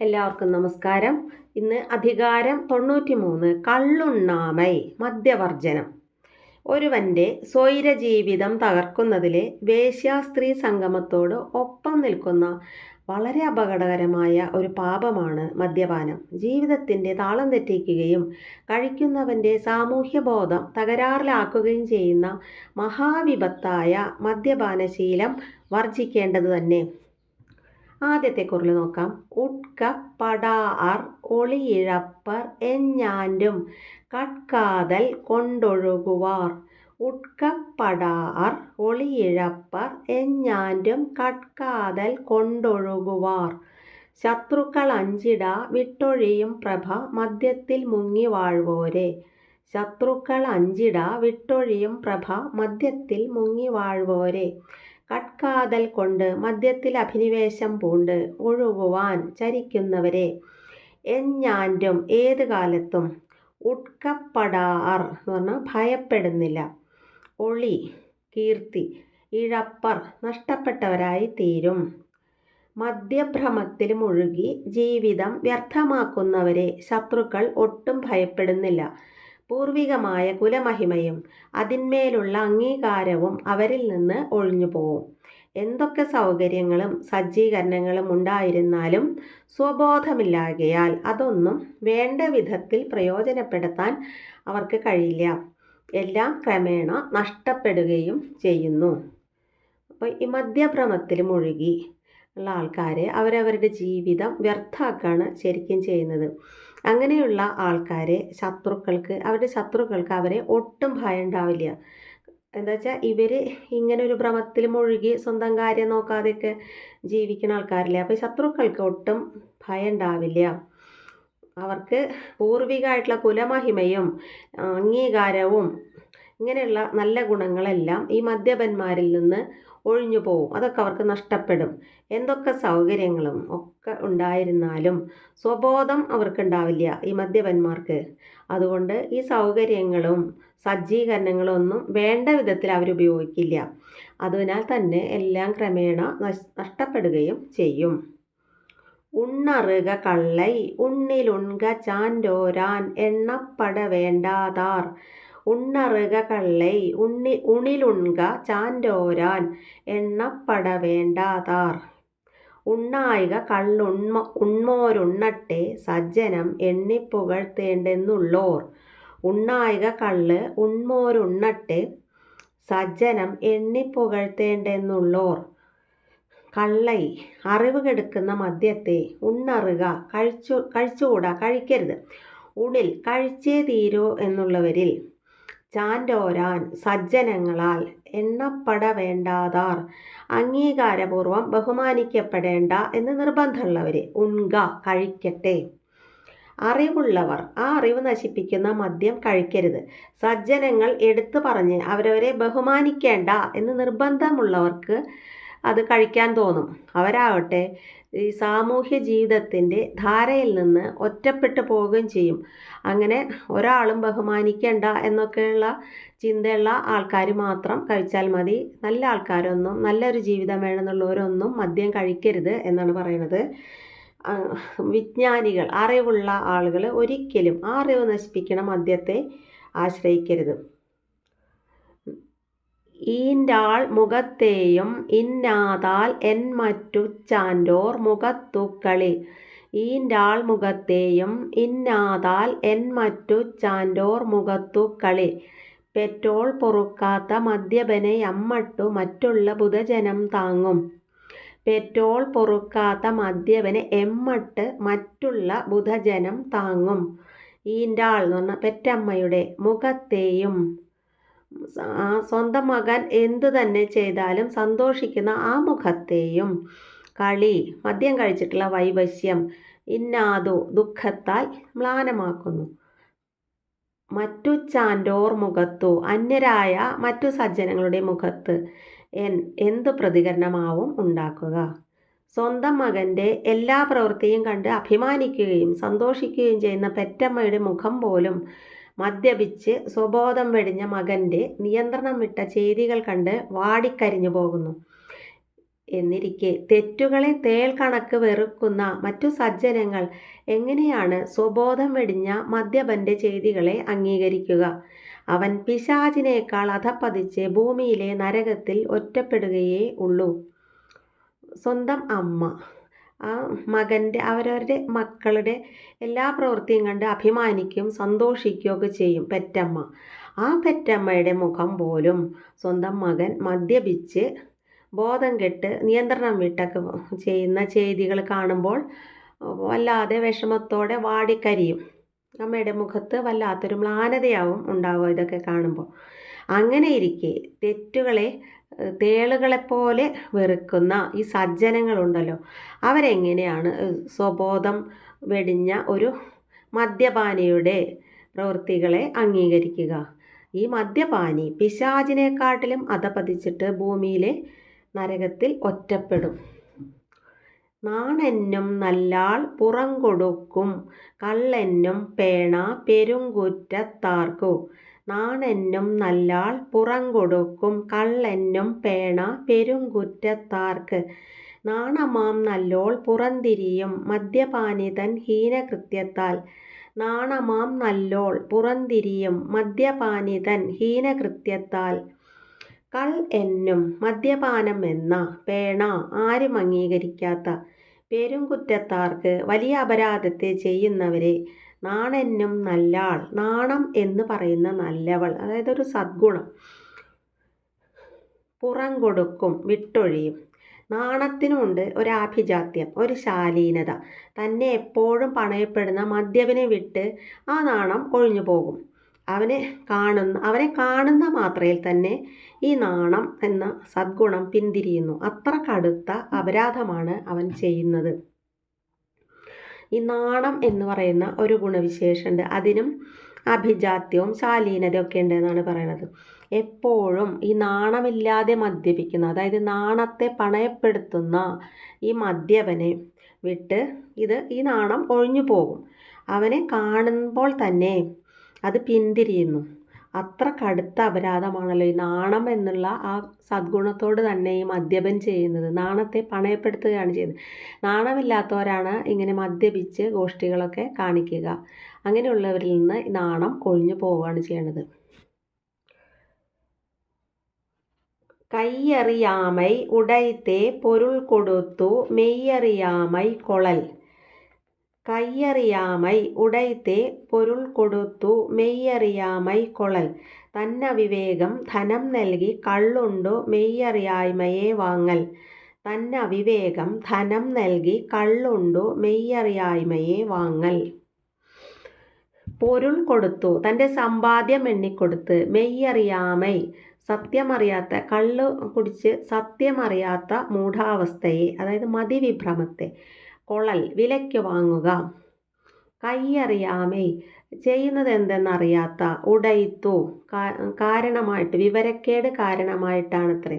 എല്ലാവർക്കും നമസ്കാരം. ഇന്ന് അധികാരം തൊണ്ണൂറ്റി മൂന്ന് കള്ളുണ്ണാമൈ മദ്യവർജനം ഒരുവന്റെ സ്വൈര ജീവിതം തകർക്കുന്നതിലെ വേശ്യാസ്ത്രീ സംഗമത്തോട് ഒപ്പം നിൽക്കുന്ന വളരെ അപകടകരമായ ഒരു പാപമാണ് മദ്യപാനം. ജീവിതത്തിന്റെ താളം തെറ്റിക്കുകയും കഴിക്കുന്നവന്റെ സാമൂഹ്യബോധം തകരാറിലാക്കുകയും ചെയ്യുന്ന മഹാവിപത്തായ മദ്യപാനശീലം വർജിക്കേണ്ടത് തന്നെ ആദ്യത്തെ കുറിൽ നോക്കാം. ഉട്ക പടാർ ഒളിയിഴപ്പർ എഞ്ഞാന്റും കട്കാതൽ കൊണ്ടൊഴുകുവാർ. ഉട്ക പടാർ ഒളിയിഴപ്പർ എഞ്ഞാന്റും കട്കാതൽ കൊണ്ടൊഴുകുവാർ. ശത്രുക്കൾ അഞ്ചിട വിട്ടൊഴിയും പ്രഭ മദ്യത്തിൽ മുങ്ങി വാഴ്വോരെ. ശത്രുക്കൾ അഞ്ചിട വിട്ടൊഴിയും പ്രഭ മദ്യത്തിൽ മുങ്ങി വാഴ്വോരെ. കട്കാതൽ കൊണ്ട് മദ്യത്തിൽ അഭിനിവേശം പൂണ്ട് ഒഴുകുവാൻ ചരിക്കുന്നവരെ. എഞ്ഞാന്റും ഏത് കാലത്തും ഉട്കപ്പടാർ എന്ന് പറഞ്ഞാൽ ഭയപ്പെടുന്നില്ല. ഒളി കീർത്തി ഇഴപ്പർ നഷ്ടപ്പെട്ടവരായി തീരും. മദ്യഭ്രമത്തിൽ മുഴുകി ജീവിതം വ്യർത്ഥമാക്കുന്നവരെ ശത്രുക്കൾ ഒട്ടും ഭയപ്പെടുന്നില്ല. പൂർവികമായ കുലമഹിമയും അതിന്മേലുള്ള അംഗീകാരവും അവരിൽ നിന്ന് ഒഴിഞ്ഞു പോവും. എന്തൊക്കെ സൗകര്യങ്ങളും സജ്ജീകരണങ്ങളും ഉണ്ടായിരുന്നാലും സ്വബോധമില്ലാകയാൽ അതൊന്നും വേണ്ട വിധത്തിൽ പ്രയോജനപ്പെടുത്താൻ അവർക്ക് കഴിയില്ല. എല്ലാം ക്രമേണ നഷ്ടപ്പെടുകയും ചെയ്യുന്നു. അപ്പോൾ ഈ മദ്യഭ്രമത്തിൽ മുഴുകി ഉള്ള ആൾക്കാരെ അവരവരുടെ ജീവിതം വ്യർത്ഥാക്കാണ് ശരിക്കും ചെയ്യുന്നത്. അങ്ങനെയുള്ള ആൾക്കാരെ ശത്രുക്കൾക്ക് അവരുടെ ശത്രുക്കൾക്ക് അവരെ ഒട്ടും ഭയം ഉണ്ടാവില്ല എന്താ വെച്ചാൽ ഇവർ ഇങ്ങനെ ഒരു ഭ്രമത്തിൽ മുഴുകി സ്വന്തം കാര്യം നോക്കാതെയൊക്കെ ജീവിക്കുന്ന ആൾക്കാരില്ലേ. അപ്പോൾ ശത്രുക്കൾക്ക് ഒട്ടും ഭയം ഉണ്ടാവില്ല അവർക്ക് പൂർവികമായിട്ടുള്ള കുലമഹിമയും അംഗീകാരവും ഇങ്ങനെയുള്ള നല്ല ഗുണങ്ങളെല്ലാം ഈ മദ്യപന്മാരിൽ നിന്ന് ഒഴിഞ്ഞു പോവും. അതൊക്കെ അവർക്ക് നഷ്ടപ്പെടും. എന്തൊക്കെ സൗകര്യങ്ങളും ഒക്കെ ഉണ്ടായിരുന്നാലും സ്വബോധം അവർക്കുണ്ടാവില്ല ഈ മദ്യപന്മാർക്ക്. അതുകൊണ്ട് ഈ സൗകര്യങ്ങളും സജ്ജീകരണങ്ങളും ഒന്നും വേണ്ട വിധത്തിൽ അവരുപയോഗിക്കില്ല അതിനാൽ തന്നെ എല്ലാം ക്രമേണ നഷ്ടപ്പെടുകയും ചെയ്യും. ഉണ്ണറുക കള്ളൈ ഉണ്ണിലുൺക ചാൻഡോരാൻ എണ്ണപ്പട വേണ്ടാതാർ ഉണ്ണറുക കള്ളൈ ഉണ്ണി ഉണിലുൺക ചാൻഡോരാൻ എണ്ണപ്പടവേണ്ടാതാർ ഉണ്ണായിക കള്ളുണ്മ ഉണ്മോരുണ്ണട്ടെ സജ്ജനം എണ്ണിപ്പുകഴ്ത്തേണ്ടെന്നുള്ളോർ. ഉണ്ണായിക കള്ള് ഉണ്മോരുണ്ണട്ടെ സജ്ജനം എണ്ണിപ്പുകഴ്ത്തേണ്ടെന്നുള്ളോർ. കള്ളൈ അറിവ് കെടുക്കുന്ന മദ്യത്തെ ഉണ്ണറുക കഴിച്ചു കഴിച്ചുകൂടാ കഴിക്കരുത്. ഉണിൽ കഴിച്ചേ തീരോ എന്നുള്ളവരിൽ ചാൻഡോരാൻ സജ്ജനങ്ങളാൽ എണ്ണപ്പട വേണ്ടാതാർ അംഗീകാരപൂർവം ബഹുമാനിക്കപ്പെടേണ്ട എന്ന് നിർബന്ധമുള്ളവർ ഉൺക കഴിക്കട്ടെ. അറിവുള്ളവർ ആ അറിവ് നശിപ്പിക്കുന്ന മദ്യം കഴിക്കരുത്. സജ്ജനങ്ങൾ എടുത്തു പറഞ്ഞ് അവരവരെ ബഹുമാനിക്കേണ്ട എന്ന് നിർബന്ധമുള്ളവർക്ക് അത് കഴിക്കാൻ തോന്നും. അവരാവട്ടെ ഈ സാമൂഹ്യ ജീവിതത്തിന്റെ ധാരയിൽ നിന്ന് ഒറ്റപ്പെട്ടു പോവുകയും ചെയ്യും. അങ്ങനെ ഒരാളും ബഹുമാനിക്കേണ്ട എന്നൊക്കെയുള്ള ചിന്തയുള്ള ആൾക്കാർ മാത്രം കഴിച്ചാൽ മതി. നല്ല ആൾക്കാരൊന്നും നല്ലൊരു ജീവിതം വേണമെന്നുള്ളവരൊന്നും മദ്യം കഴിക്കരുത് എന്നാണ് പറയുന്നത്. വിജ്ഞാനികൾ അറിവുള്ള ആളുകൾ ഒരിക്കലും ആ അറിവ് നശിപ്പിക്കണ മദ്യത്തെ ആശ്രയിക്കരുത്. ഈന്റാൾ മുഖത്തെയും ഇന്നാതാൽ എൻ മറ്റു ചാൻഡോർ മുഖത്തുക്കളി. ഈന്റാൾ മുഖത്തെയും ഇന്നാതാൽ എൻ മറ്റു ചാൻഡോർ മുഖത്തുക്കളി. പെട്രോൾ പൊറുക്കാത്ത മദ്യപനെ അമ്മട്ടു മറ്റുള്ള ബുധജനം താങ്ങും. പെട്രോൾ പൊറുക്കാത്ത മദ്യപനെ എമ്മട്ട് മറ്റുള്ള ബുധജനം താങ്ങും. ഈന്റാൾ എന്ന് പറഞ്ഞാൽ പെറ്റമ്മയുടെ മുഖത്തെയും സ്വന്തം മകൻ എന്തു തന്നെ ചെയ്താലും സന്തോഷിക്കുന്ന ആ മുഖത്തെയും കളി മദ്യം കഴിച്ചിട്ടുള്ള വൈവശ്യം ഇന്നാതു ദുഃഖത്താൽ മ്ലാനമാക്കുന്നു. മറ്റു ചാൻഡോർ മുഖത്തു അന്യരായ മറ്റു സജ്ജനങ്ങളുടെ മുഖത്ത് എൻ എന്ത് പ്രതികരണമാവും ഉണ്ടാക്കുക? സ്വന്തം മകന്റെ എല്ലാ പ്രവൃത്തിയും കണ്ട് അഭിമാനിക്കുകയും സന്തോഷിക്കുകയും ചെയ്യുന്ന പെറ്റമ്മയുടെ മുഖം പോലും മദ്യപിച്ച് സ്വബോധം വെടിഞ്ഞ മകന്റെ നിയന്ത്രണം വിട്ട ചെയ്തികൾ കണ്ട് വാടിക്കരിഞ്ഞു പോകുന്നു. എന്നിരിക്കെ തെറ്റുകളെ തേൽ കണക്ക് വെറുക്കുന്ന മറ്റു സജ്ജനങ്ങൾ എങ്ങനെയാണ് സ്വബോധം വെടിഞ്ഞ മദ്യപന്റെ ചെയ്തികളെ അംഗീകരിക്കുക? അവൻ പിശാചിനേക്കാൾ അധപ്പതിച്ച് ഭൂമിയിലെ നരകത്തിൽ ഒറ്റപ്പെടുകയേ ഉള്ളൂ. സ്വന്തം അമ്മ. ആ മകന്റെ അവരവരുടെ മക്കളുടെ എല്ലാ പ്രവൃത്തിയും കണ്ട് അഭിമാനിക്കും സന്തോഷിക്കുകയൊക്കെ ചെയ്യും പെറ്റമ്മ. ആ പെറ്റമ്മയുടെ മുഖം പോലും സ്വന്തം മകൻ മദ്യപിച്ച് ബോധം കെട്ട് നിയന്ത്രണം വിട്ടൊക്കെ ചെയ്യുന്ന ചെയ്തികൾ കാണുമ്പോൾ വല്ലാതെ വിഷമത്തോടെ വാടിക്കരിയും. അമ്മയുടെ മുഖത്ത് വല്ലാത്തൊരു മ്ലാനതയാവും ഉണ്ടാവുക ഇതൊക്കെ കാണുമ്പോൾ. അങ്ങനെ ഇരിക്കെ തെറ്റുകളെ തേളുകളെപ്പോലെ വെറുക്കുന്ന ഈ സജ്ജനങ്ങളുണ്ടല്ലോ. അവരെങ്ങനെയാണ് സ്വബോധം വെടിഞ്ഞ ഒരു മദ്യപാനിയുടെ പ്രവൃത്തികളെ അംഗീകരിക്കുക? ഈ മദ്യപാനി പിശാചിനെക്കാട്ടിലും അധപതിച്ചിട്ട് ഭൂമിയിലെ നരകത്തിൽ ഒറ്റപ്പെടും. നാണെന്നും നല്ലാൾ പുറം കൊടുക്കും കള്ളെന്നും പേണ പെരുങ്കുറ്റത്താർക്കു. നാണെന്നും നല്ലാൾ പുറം കൊടുക്കും കള്ളെന്നും പേണ പെരുങ്കുറ്റത്താർക്ക് നാണമാം നല്ലോൾ പുറന്തിരിയും മദ്യപാനിതൻ ഹീനകൃത്യത്താൽ. നാണമാം നല്ലോൾ പുറന്തിരിയും മദ്യപാനിതൻ ഹീനകൃത്യത്താൽ. കൾ എന്നും മദ്യപാനം എന്ന പേണ ആരും അംഗീകരിക്കാത്ത. പെരുംകുറ്റത്താർക്ക് വലിയ അപരാധത്തെ ചെയ്യുന്നവരെ നാണെന്നും നല്ലാൾ നാണം എന്ന് പറയുന്ന നല്ലവൾ അതായത് ഒരു സദ്ഗുണം. പുറം കൊടുക്കും വിട്ടൊഴിയും. നാണത്തിനുമുണ്ട് ഒരാഭിജാത്യം ഒരു ശാലീനത. തന്നെ എപ്പോഴും പണയപ്പെടുന്ന മദ്യപിനെ വിട്ട് ആ നാണം ഒഴിഞ്ഞു പോകും അവനെ കാണുന്ന അവനെ കാണുന്ന മാത്രയിൽ തന്നെ ഈ നാണം എന്ന സദ്ഗുണം പിന്തിരിയുന്നു. അത്ര കടുത്ത അപരാധമാണ് അവൻ ചെയ്യുന്നത്. ഈ നാണം എന്ന് പറയുന്ന ഒരു ഗുണവിശേഷമുണ്ട് അതിനും അഭിജാത്യവും ശാലീനതയൊക്കെ ഉണ്ട് എന്നാണ് പറയുന്നത് എപ്പോഴും ഈ നാണമില്ലാതെ മദ്യപിക്കുന്ന അതായത് നാണത്തെ പണയപ്പെടുത്തുന്ന ഈ മദ്യപനെ വിട്ട് ഇത് ഈ നാണം ഒഴിഞ്ഞു പോകും. അവനെ കാണുമ്പോൾ തന്നെ അത് പിന്തിരിയുന്നു. അത്ര കടുത്ത അപരാധമാണല്ലോ ഈ നാണം എന്നുള്ള ആ സദ്ഗുണത്തോട് തന്നെ ഈ മദ്യപൻ ചെയ്യുന്നത്. നാണത്തെ പണയപ്പെടുത്തുകയാണ് ചെയ്യുന്നത്. നാണമില്ലാത്തവരാണ് ഇങ്ങനെ മദ്യപിച്ച് ഗോഷ്ഠികളൊക്കെ കാണിക്കുക. അങ്ങനെയുള്ളവരിൽ നിന്ന് നാണം ഒഴിഞ്ഞു പോവുകയാണ് ചെയ്യുന്നത് കയ്യറിയാമൈ ഉടയത്തെ പൊരുൾ കൊടുത്തു മെയ്യറിയാമൈ കൊളൽ. കയ്യറിയാമൈ ഉടൈത്തെ പൊരുൾ കൊടുത്തു മെയ്യറിയാമൈ കൊളൽ. തന്നവിവേകം ധനം നൽകി കള്ളുണ്ടു മെയ്യറിയായ്മയെ വാങ്ങൽ. തന്നവിവേകം ധനം നൽകി കള്ളുണ്ടു മെയ്യറിയായ്മയെ വാങ്ങൽ. പൊരുൾ കൊടുത്തു തന്റെ സമ്പാദ്യം എണ്ണിക്കൊടുത്ത് മെയ്യറിയാമൈ. സത്യമറിയാത്ത കള്ള് കുടിച്ച് സത്യമറിയാത്ത മൂഢാവസ്ഥയെ അതായത് മതിവിഭ്രമത്തെ കൊളൽ വിലയ്ക്ക് വാങ്ങുക. കൈയറിയാമേ ചെയ്യുന്നത് എന്തെന്നറിയാത്ത ഉടയിത്തു കാരണമായിട്ട് വിവരക്കേട് കാരണമായിട്ടാണത്രേ.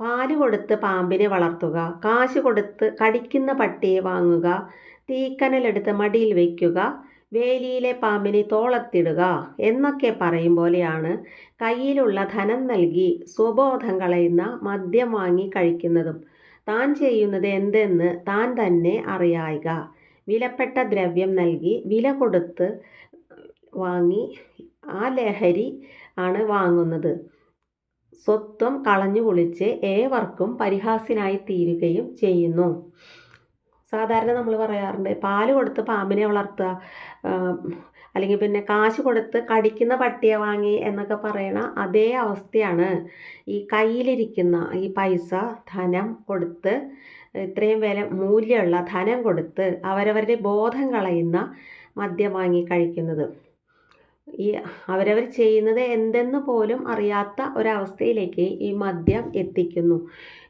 പാൽ കൊടുത്ത് പാമ്പിനെ വളർത്തുക കാശ് കൊടുത്ത് കടിക്കുന്ന പട്ടിയെ വാങ്ങുക തീക്കനലെടുത്ത് മടിയിൽ വയ്ക്കുക വേലിയിലെ പാമ്പിനെ തോളത്തിടുക എന്നൊക്കെ പറയും പോലെയാണ് കയ്യിലുള്ള ധനം നൽകി സ്വബോധം കളയുന്ന മദ്യം വാങ്ങി കഴിക്കുന്നതും. താൻ ചെയ്യുന്നത് എന്തെന്ന് താൻ തന്നെ അറിയായിക. വിലപ്പെട്ട ദ്രവ്യം നൽകി വില കൊടുത്ത് വാങ്ങി ആ ലഹരി ആണ് വാങ്ങുന്നത്. സ്വത്വം കളഞ്ഞു കുളിച്ച് ഏവർക്കും പരിഹാസ്യനായി തീരുകയും ചെയ്യുന്നു. സാധാരണ നമ്മൾ പറയാറുണ്ട് പാൽ കൊടുത്ത് പാമ്പിനെ വളർത്തുക അല്ലെങ്കിൽ പിന്നെ കാശ് കൊടുത്ത് കടിക്കുന്ന പട്ടിയെ വാങ്ങി എന്നൊക്കെ പറയണ അതേ അവസ്ഥയാണ് ഈ കയ്യിലിരിക്കുന്ന ഈ പൈസ ധനം കൊടുത്ത് ഇത്രയും വില മൂല്യമുള്ള ധനം കൊടുത്ത് അവരവരുടെ ബോധം കളയുന്ന മദ്യം വാങ്ങി കഴിക്കുന്നത്. ഈ അവരവർ ചെയ്യുന്നത് എന്തെന്ന് പോലും അറിയാത്ത ഒരവസ്ഥയിലേക്ക് ഈ മദ്യം എത്തിക്കുന്നു.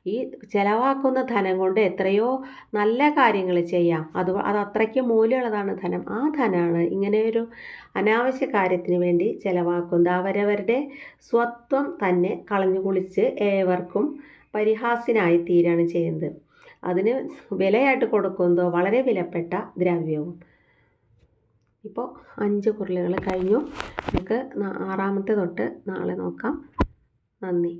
ഈ ചിലവാക്കുന്ന ധനം കൊണ്ട് എത്രയോ നല്ല കാര്യങ്ങൾ ചെയ്യാം. അത് അത് അത്രയ്ക്ക് മൂല്യമുള്ളതാണ് ധനം. ആ ധനമാണ് ഇങ്ങനെയൊരു അനാവശ്യ കാര്യത്തിന് വേണ്ടി ചിലവാക്കുന്നത്. അവരവരുടെ സ്വത്വം തന്നെ കളഞ്ഞു കുളിച്ച് ഏവർക്കും പരിഹാസ്യനായി തീരാണ് ചെയ്യുന്നത്. അതിന് വിലയായിട്ട് കൊടുക്കുന്നതോ വളരെ വിലപ്പെട്ട ദ്രവ്യവും. ഇപ്പോൾ അഞ്ച് കുരലുകൾ കഴിഞ്ഞു. നമുക്ക് ആറാമത്തെ തൊട്ട് നാളെ നോക്കാം. നന്ദി.